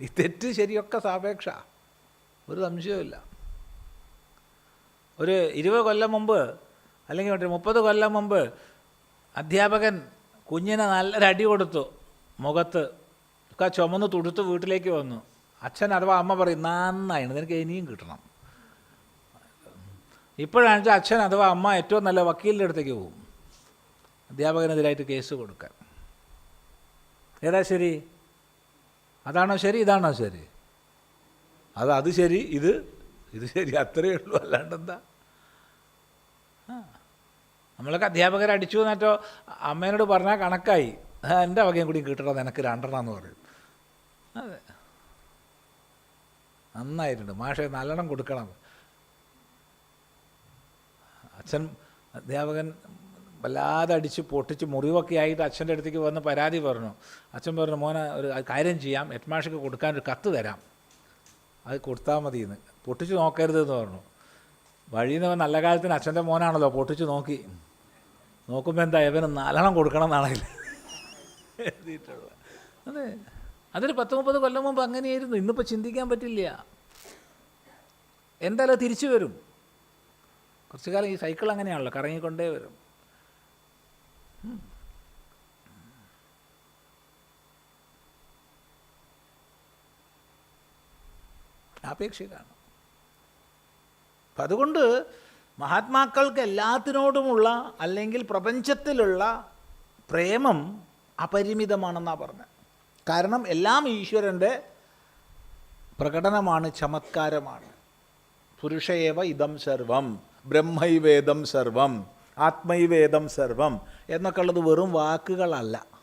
ഈ തെറ്റ് ശരിയൊക്കെ സാപേക്ഷ. ഒരു സംശയവുമില്ല. ഒരു ഇരുപത് കൊല്ലം മുമ്പ് അല്ലെങ്കിൽ മറ്റേ മുപ്പത് കൊല്ലം മുമ്പ് അധ്യാപകൻ കുഞ്ഞിനെ നല്ലൊരു അടി കൊടുത്തു മുഖത്ത്. ഒക്കെ ചുമന്ന് തുടുത്ത് വീട്ടിലേക്ക് വന്നു. അച്ഛൻ അഥവാ അമ്മ പറയും നന്നായിരുന്നു നിനക്ക് ഇനിയും കിട്ടണം. ഇപ്പോഴാണെന്ന് വെച്ചാൽ അച്ഛൻ അഥവാ അമ്മ ഏറ്റവും നല്ല വക്കീലിന്റെ അടുത്തേക്ക് പോകും. അധ്യാപകനെതിരായിട്ട് കേസ് കൊടുക്കാൻ. ഏതാ ശരി? അതാണോ ശരി ഇതാണോ ശരി? അത് അത് ശരി ഇത് ഇത് ശരി അത്രയേ ഉള്ളൂ. അല്ലാണ്ടെന്താ? നമ്മളൊക്കെ അധ്യാപകരെ അടിച്ചു എന്നിട്ടോ അമ്മേനോട് പറഞ്ഞാൽ കണക്കായി. എന്റെ വകയും കൂടി കിട്ടണം നിനക്ക് രണ്ടെണ്ണം എന്ന് പറയും. അതെ. നന്നായിട്ടുണ്ട്. മാഷെ നല്ലെണ്ണം കൊടുക്കണം. അച്ഛൻ അധ്യാപകൻ വല്ലാതെ അടിച്ച് പൊട്ടിച്ച് മുറിവൊക്കെ ആയിട്ട് അച്ഛന്റെ അടുത്തേക്ക് വന്ന് പരാതി പറഞ്ഞു. അച്ഛൻ പറഞ്ഞു മോനെ ഒരു കാര്യം ചെയ്യാം. ഹെഡ്മാഷക്ക് കൊടുക്കാൻ ഒരു കത്ത് തരാം. അത് കൊടുത്താൽ മതി എന്ന് പൊട്ടിച്ച് നോക്കരുത് എന്ന് പറഞ്ഞു. വഴിയിൽ നിന്ന് നല്ല കാലത്തിന് അച്ഛന്റെ മോനാണല്ലോ പൊട്ടിച്ച് നോക്കി. നോക്കുമ്പോൾ എന്താ ഇവന് നാലെണ്ണം കൊടുക്കണം എന്നാണെങ്കിൽ എഴുതിയിട്ടുള്ളത്. അതെ. അതൊരു പത്ത് മുപ്പത് കൊല്ലം മുമ്പ് അങ്ങനെയായിരുന്നു. ഇന്നിപ്പോൾ ചിന്തിക്കാൻ പറ്റില്ല. എന്തായാലും തിരിച്ചു വരും. കുറച്ചു കാലം ഈ സൈക്കിൾ അങ്ങനെയാണല്ലോ കറങ്ങിക്കൊണ്ടേ വരും. ആപേക്ഷികമാണ് അപ്പം അതുകൊണ്ട് മഹാത്മാക്കൾക്ക് എല്ലാത്തിനോടുമുള്ള അല്ലെങ്കിൽ പ്രപഞ്ചത്തിലുള്ള പ്രേമം അപരിമിതമാണെന്നാണ് പറഞ്ഞത്. കാരണം എല്ലാം ഈശ്വരന്റെ പ്രകടനമാണ് ചമത്കാരമാണ്. പുരുഷയേവ ഇതം സർവം ബ്രഹ്മൈവേദം സർവം. ആത്മൈവേദം സർവം. എന്നൊക്കെ ഉള്ളത് വെറും വാക്കുകളല്ല.